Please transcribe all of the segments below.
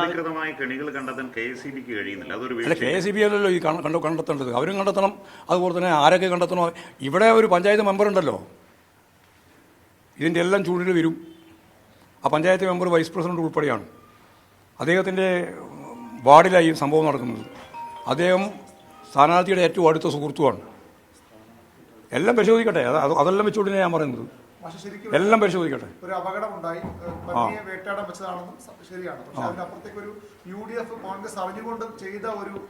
അധികൃതമായ കെണികൾ കണ്ടെത്താൻ K S C ബിക്ക് കഴിയുന്നില്ല. അതൊരു അല്ല കെ എസ് സി ബി അല്ലല്ലോ ഈ കണ്ട- കണ്ട കണ്ടെത്തേണ്ടത്. അവരും കണ്ടെത്തണം. അതുപോലെ തന്നെ ആരൊക്കെ കണ്ടെത്തണോ ഇവിടെ ഒരു പഞ്ചായത്ത് മെമ്പർ ഉണ്ടല്ലോ ഇതിന്റെ എല്ലാം ചൂടിൽ വരും. ആ പഞ്ചായത്ത് മെമ്പർ വൈസ് പ്രസിഡന്റ് ഉൾപ്പെടെയാണ്. അദ്ദേഹത്തിന്റെ വാർഡിലായി സംഭവം നടക്കുന്നത്. അദ്ദേഹം സ്ഥാനാർത്ഥിയുടെ ഏറ്റവും അടുത്ത സുഹൃത്തുമാണ് എല്ലാം പരിശോധിക്കട്ടെ. അത് അത് അതെല്ലാം വെച്ചുകൊണ്ടിനെ ഞാൻ പറയുന്നത്. എല്ലാം പരിശോധിക്കട്ടെ. ഒരു അപകടമുണ്ടായി. വെച്ചതാണെന്നും ശരിയാണ്. പക്ഷെ അതിനപ്പുറത്തേക്ക് ഒരു യു ഡി എഫ് കോൺഗ്രസ് അറിഞ്ഞുകൊണ്ട് ചെയ്ത ഒരു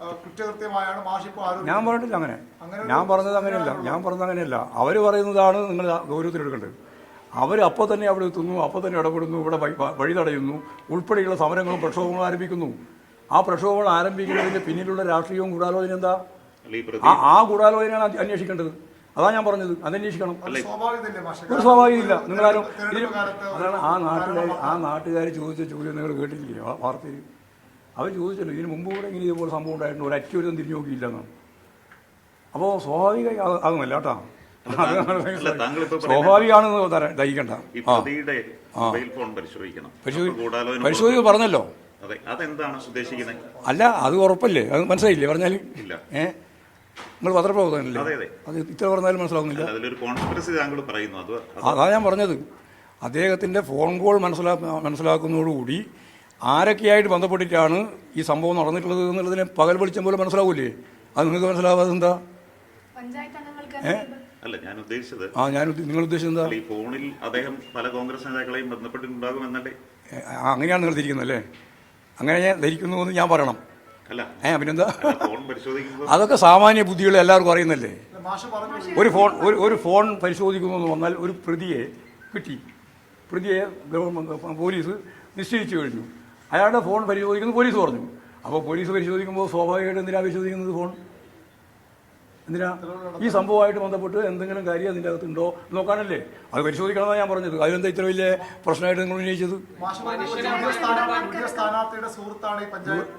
ആ, കുറ്റകൃത്യമായാണ് മാഷിപ്പോ ഞാൻ പറഞ്ഞില്ല പറഞ്ഞിട്ടില്ല അങ്ങനെ. ഞാൻ പറഞ്ഞത് അങ്ങനെയല്ല. ഞാൻ പറഞ്ഞത് അങ്ങനെയല്ല. അവർ പറയുന്നതാണ് നിങ്ങൾ ഗൗരവത്തിലെടുക്കേണ്ടത്. അവർ അപ്പോൾ തന്നെ അവിടെ എത്തുന്നു അപ്പോൾ തന്നെ ഇടപെടുന്നു ഇവിടെ വഴി- തടയുന്നു ഉൾപ്പെടെയുള്ള സമരങ്ങളും പ്രക്ഷോഭങ്ങളും ആരംഭിക്കുന്നു. ആ പ്രക്ഷോഭങ്ങൾ ആരംഭിക്കുന്നതിന്റെ പിന്നിലുള്ള രാഷ്ട്രീയവും ഗൂഢാലോചന എന്താ? ആ ഗൂഢാലോചനയാണ് അന്വേഷിക്കേണ്ടത്. അതാ ഞാൻ പറഞ്ഞത്. അതന്വേഷിക്കണം. ഒരു സ്വാഭാവികമില്ല നിങ്ങളാരും അതാണ് ആ നാട്ടുകാർ ആ നാട്ടുകാർ ചോദിച്ച ചോദ്യം നിങ്ങൾ കേട്ടിട്ടില്ലേ? ആ വാർത്തയിൽ. അവർ ചോദിച്ചല്ലോ ഇതിന് മുമ്പ് കൂടെ ഇങ്ങനെ ഇതുപോലെ സംഭവം ഉണ്ടായിട്ടുണ്ട് ഒരു അറ്റൊരുതും തിരിഞ്ഞു നോക്കിയില്ല എന്നാണ് അപ്പോൾ സ്വാഭാവിക അത് ആകുന്നില്ല കേട്ടോ. സ്വാഭാവികമാണെന്ന് ദഹിക്കണ്ട. പരിശോധിക്കുക പറഞ്ഞല്ലോ. അതെ അതെന്താണ് ഉദ്ദേശിക്കുന്നത്? അല്ല അത് ഉറപ്പല്ലേ? അത് മനസ്സിലായില്ലേ പറഞ്ഞാൽ ഏഹ് ഏ? നിങ്ങൾ പത്രപ്രവർത്തനല്ലേ അതെ ഇത്ര പറഞ്ഞാലും മനസ്സിലാവുന്നില്ല. അതിലൊരു കോൺസ്പിറസി താങ്കൾ പറയുന്നു. അത് അത് ഞാൻ പറഞ്ഞത്. അദ്ദേഹത്തിന്റെ ഫോൺ കോൾ മനസ്സിലാ മനസ്സിലാക്കുന്നതോടുകൂടി ആരൊക്കെയായിട്ട് ബന്ധപ്പെട്ടിട്ടാണ് ഈ സംഭവം നടന്നിട്ടുള്ളത് എന്നുള്ളതിനെ പകൽ വെളിച്ചം പോലെ മനസ്സിലാവൂലേ? അത് നിങ്ങൾക്ക് മനസ്സിലാവാതെ എന്താ? അല്ല ഞാൻ ഉദ്ദേശിച്ചത് ആ ഞാൻ നിങ്ങൾ ഉദ്ദേശിച്ചത് എന്താ? ഈ ഫോണിൽ അദ്ദേഹം പല കോൺഗ്രസ് നേതാക്കളെയും ബന്ധപ്പെട്ടിട്ടുണ്ടാകും എന്നല്ലേ അങ്ങനെയാണ് നിങ്ങൾ ധരിക്കുന്നത് അല്ലേ അങ്ങനെ ഞാൻ ധരിക്കുന്നു എന്ന് ഞാൻ പറയണം. ഏ പിന്നെന്താ? അതൊക്കെ സാമാന്യ ബുദ്ധികൾ എല്ലാവർക്കും അറിയുന്നല്ലേ? ഒരു ഫോൺ ഒരു ഒരു ഫോൺ പരിശോധിക്കുന്നു എന്ന് വന്നാൽ ഒരു പ്രതിയെ കിട്ടി. പ്രതിയെ ഗവൺമെന്റ് പോലീസ് നിശ്ചയിച്ചു കഴിഞ്ഞു. അയാളുടെ ഫോൺ പരിശോധിക്കുന്നു പോലീസ് പറഞ്ഞു. അപ്പോൾ പോലീസ് പരിശോധിക്കുമ്പോൾ സ്വാഭാവികമായിട്ട് എന്തിനാണ് പരിശോധിക്കുന്നത് ഫോൺ? എന്തിനാ? ഈ സംഭവമായിട്ട് ബന്ധപ്പെട്ട് എന്തെങ്കിലും കാര്യം അതിന്റെ അകത്തുണ്ടോ ഉണ്ടോ നോക്കാനല്ലേ? അത് പരിശോധിക്കണമെന്നാണ് ഞാൻ പറഞ്ഞത്. അതിലെന്താ ഇത്ര വലിയ പ്രശ്നമായിട്ട് നിങ്ങൾ ഉന്നയിച്ചത്?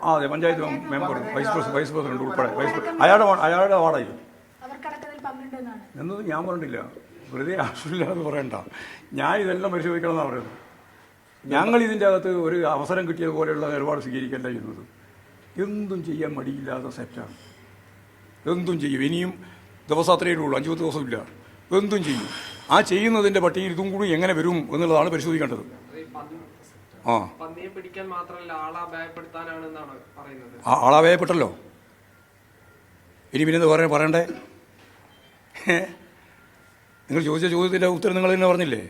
ആ അതെ panchayat member vice president vice president ഉൾപ്പെടെ വൈസ് അയാളുടെ അയാളുടെ വാർഡായി. എന്നൊന്നും എന്നത് ഞാൻ പറഞ്ഞിട്ടില്ല വെറുതെ ആവശ്യമില്ലാതെ എന്ന് പറയണ്ട. ഞാൻ ഇതെല്ലാം പരിശോധിക്കണം എന്നാണ് പറയുന്നത്. ഞങ്ങൾ ഇതിന്റെ അകത്ത് ഒരു അവസരം കിട്ടിയതുപോലെയുള്ള നിലപാട് സ്വീകരിക്കല്ല ചെയ്യുന്നത്. എന്തും ചെയ്യാൻ മടിയില്ലാത്ത സെറ്റാണ്. എന്തും ചെയ്യും. ഇനിയും ദിവസം അത്രയേ ഉള്ളൂ അഞ്ചു പത്ത് ദിവസമില്ല. എന്തും ചെയ്യും. ആ ചെയ്യുന്നതിന്റെ പട്ടികയിൽ ഇതും കൂടി എങ്ങനെ വരും എന്നുള്ളതാണ് പരിശോധിക്കേണ്ടത്. ആ. ആ ആളാവേയപ്പെട്ടല്ലോ ഇനി പിന്നെ പറയാൻ പറയണ്ടേ? നിങ്ങൾ ചോദിച്ച ചോദ്യത്തിന്റെ ഉത്തരം നിങ്ങൾ തന്നെ പറഞ്ഞില്ലേ?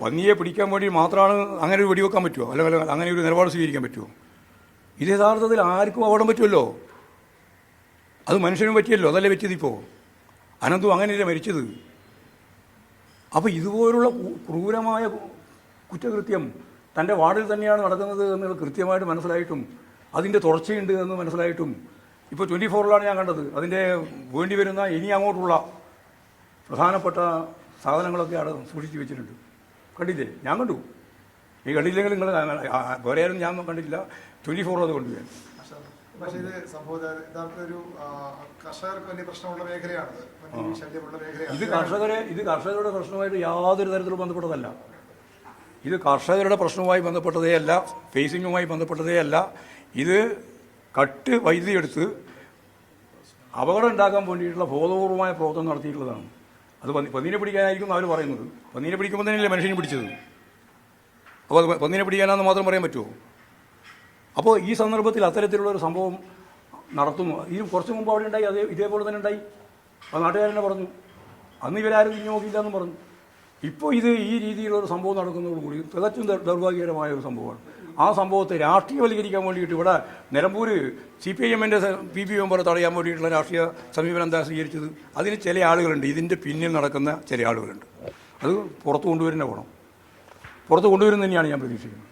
പന്നിയെ പിടിക്കാൻ വേണ്ടി മാത്രമാണ് അങ്ങനെ ഒരു വെടിവെക്കാൻ പറ്റുമോ അല്ല അങ്ങനെ ഒരു നിലപാട് സ്വീകരിക്കാൻ പറ്റുമോ ഇത് യഥാർത്ഥത്തിൽ ആർക്കും അവിടെ പറ്റുമല്ലോ. അത് മനുഷ്യനും പറ്റിയല്ലോ അതല്ലേ പറ്റിയത് ഇപ്പോൾ അനന്തും അങ്ങനെയല്ലേ മരിച്ചത്? അപ്പോൾ ഇതുപോലുള്ള ക്രൂരമായ കുറ്റകൃത്യം തന്റെ വാർഡിൽ തന്നെയാണ് നടക്കുന്നത് എന്ന് കൃത്യമായിട്ട് മനസ്സിലായിട്ടും അതിന്റെ തുടർച്ചയുണ്ട് എന്ന് മനസ്സിലായിട്ടും ഇപ്പോൾ ട്വന്റി ഫോറിലാണ് ഞാൻ കണ്ടത്. അതിന്റെ വേണ്ടി വരുന്ന ഇനി അങ്ങോട്ടുള്ള പ്രധാനപ്പെട്ട സാധനങ്ങളൊക്കെ അവിടെ സൂക്ഷിച്ച് വെച്ചിട്ടുണ്ട്. കണ്ടില്ലേ? ഞാൻ കണ്ടു. ഈ കണ്ടില്ലെങ്കിൽ നിങ്ങൾ വേറെ ആരും ഞാൻ കണ്ടിട്ടില്ല. ട്വന്റി ഫോറിലത് അത് കൊണ്ടുപോയി പക്ഷേ ഇത് സംഭവം യഥാർത്ഥ ഒരു കർഷകർക്ക് വലിയ പ്രശ്നമുള്ള മേഖലയാണ്. ഇത് കർഷകരെ ഇത് കർഷകരുടെ പ്രശ്നമായിട്ട് യാതൊരു തരത്തിലും ബന്ധപ്പെട്ടതല്ല. ഇത് കർഷകരുടെ പ്രശ്നവുമായി ബന്ധപ്പെട്ടതേ അല്ല ഫേസിങ്ങുമായി ബന്ധപ്പെട്ടതേ അല്ല. ഇത് കട്ട് വൈദ്യുതി എടുത്ത് അപകടം ഉണ്ടാക്കാൻ വേണ്ടിയിട്ടുള്ള ബോധപൂർവമായ പ്രവർത്തനം നടത്തിയിട്ടുള്ളതാണ്. അത് പന്നി- പന്നീനെ പിടിക്കാനായിരിക്കും അവർ പറയുന്നത്. പന്നീനെ പിടിക്കുമ്പോൾ തന്നെയല്ലേ മനുഷ്യനെ പിടിച്ചത്? അപ്പോൾ അത് പന്നീനെ പിടിക്കാനാണെന്ന് മാത്രം പറയാൻ പറ്റുമോ? അപ്പോൾ ഈ സന്ദർഭത്തിൽ അത്തരത്തിലുള്ള ഒരു സംഭവം നടത്തുന്നു. ഈ കുറച്ച് മുമ്പ് അവിടെ ഉണ്ടായി അതേ ഇതേപോലെ തന്നെ ഉണ്ടായി. അത് നാട്ടുകാരനെ പറഞ്ഞു അന്ന് ഇവരാരും തിരിഞ്ഞു നോക്കിയില്ല എന്ന് പറഞ്ഞു. ഇപ്പോൾ ഇത് ഈ രീതിയിലുള്ള ഒരു സംഭവം നടക്കുന്നതോടുകൂടി തികച്ചും ദൗർഭാഗ്യകരമായ ഒരു സംഭവമാണ്. ആ സംഭവത്തെ രാഷ്ട്രീയവൽക്കരിക്കാൻ വേണ്ടിയിട്ട് ഇവിടെ നിലമ്പൂർ സി പി ഐ എമ്മിന്റെ പി പി മെമ്പറെ തടയാൻ വേണ്ടിയിട്ടുള്ള രാഷ്ട്രീയ സമീപനം എന്താ സ്വീകരിച്ചത്? അതിന് ചില ആളുകളുണ്ട്. ഇതിന്റെ പിന്നിൽ നടക്കുന്ന ചില ആളുകളുണ്ട്. അത് പുറത്തു കൊണ്ടുവരുന്ന വേണം പുറത്ത് കൊണ്ടുവരുന്ന തന്നെയാണ് ഞാൻ പ്രതീക്ഷിക്കുന്നത്.